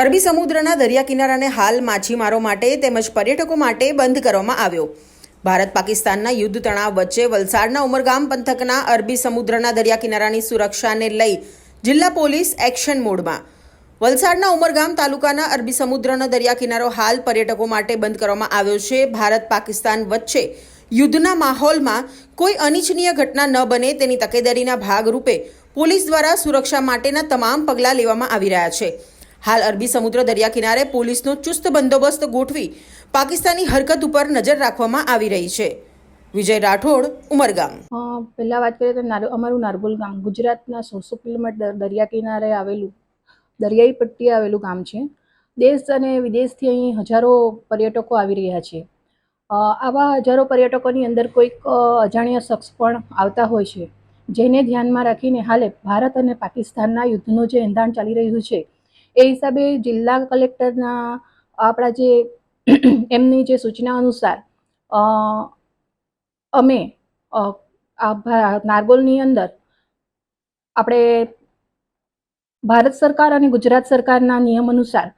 અરબી સમુદ્રના દરિયા કિનારાને હાલ માછીમારો માટે તેમજ પર્યટકો માટે બંધ કરવામાં આવ્યો. ભારત પાકિસ્તાનના યુદ્ધ તણાવ વચ્ચે વલસાડના ઉમરગામ પંથકના અરબી સમુદ્રના દરિયા કિનારાની સુરક્ષાને લઈ જિલ્લા પોલીસ એક્શન મોડમાં. વલસાડના ઉમરગામ તાલુકાના અરબી સમુદ્રનો દરિયા કિનારો હાલ પર્યટકો માટે બંધ કરવામાં આવ્યો છે. ભારત પાકિસ્તાન વચ્ચે યુદ્ધના માહોલમાં કોઈ અનિચ્છનીય ઘટના ન બને તેની તકેદારીના ભાગરૂપે પોલીસ દ્વારા સુરક્ષા માટેના તમામ પગલાં લેવામાં આવી રહ્યા છે. હાલ અરબી સમુદ્ર દરિયા કિનારે પોલીસનો ચુસ્ત બંદોબસ્ત ગોઠવી પાકિસ્તાની હરકત ઉપર નજર રાખવામાં આવી રહી છે. વિજય રાઠોડ, ઉમરગામ. પહેલાં વાત કરીએ તો અમારું નારગોલ ગામ ગુજરાતના સોળસો કિલોમીટર દરિયા કિનારે આવેલું, દરિયાઈ પટ્ટીએ આવેલું ગામ છે. દેશ અને વિદેશથી અહીં હજારો પર્યટકો આવી રહ્યા છે. આવા હજારો પર્યટકોની અંદર કોઈક અજાણ્યા શખ્સ પણ આવતા હોય છે. જેને ધ્યાનમાં રાખીને હાલે ભારત અને પાકિસ્તાનના યુદ્ધનું જે એંધાણ ચાલી રહ્યું છે એ હિસાબે જિલ્લા કલેક્ટરના આપણા જે એમની જે સૂચના અનુસાર અમે નારગોલની અંદર આપણે ભારત સરકાર અને ગુજરાત સરકારના નિયમ અનુસાર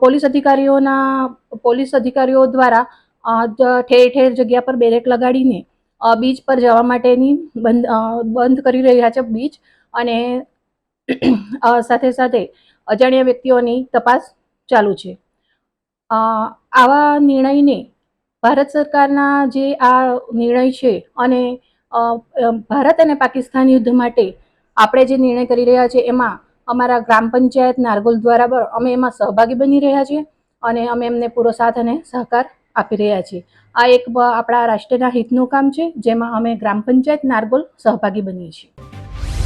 પોલીસ અધિકારીઓના, પોલીસ અધિકારીઓ દ્વારા ઠેર ઠેર જગ્યા પર બેરેક લગાડીને બીચ પર જવા માટેની બંધ બંધ કરી રહ્યા છે બીચ અને સાથે સાથે અજાણ્યા વ્યક્તિઓની તપાસ ચાલુ છે. આવા નિર્ણયને ભારત સરકારના જે આ નિર્ણય છે અને ભારત અને પાકિસ્તાન યુદ્ધ માટે આપણે જે નિર્ણય કરી રહ્યા છે એમાં અમારા ગ્રામ પંચાયત નારગોલ દ્વારા પણ અમે એમાં સહભાગી બની રહ્યા છીએ અને અમે એમને પૂરો અને સહકાર આપી રહ્યા છીએ. આ એક આપણા રાષ્ટ્રના હિતનું કામ છે જેમાં અમે ગ્રામ પંચાયત નારગોલ સહભાગી બનીએ છીએ.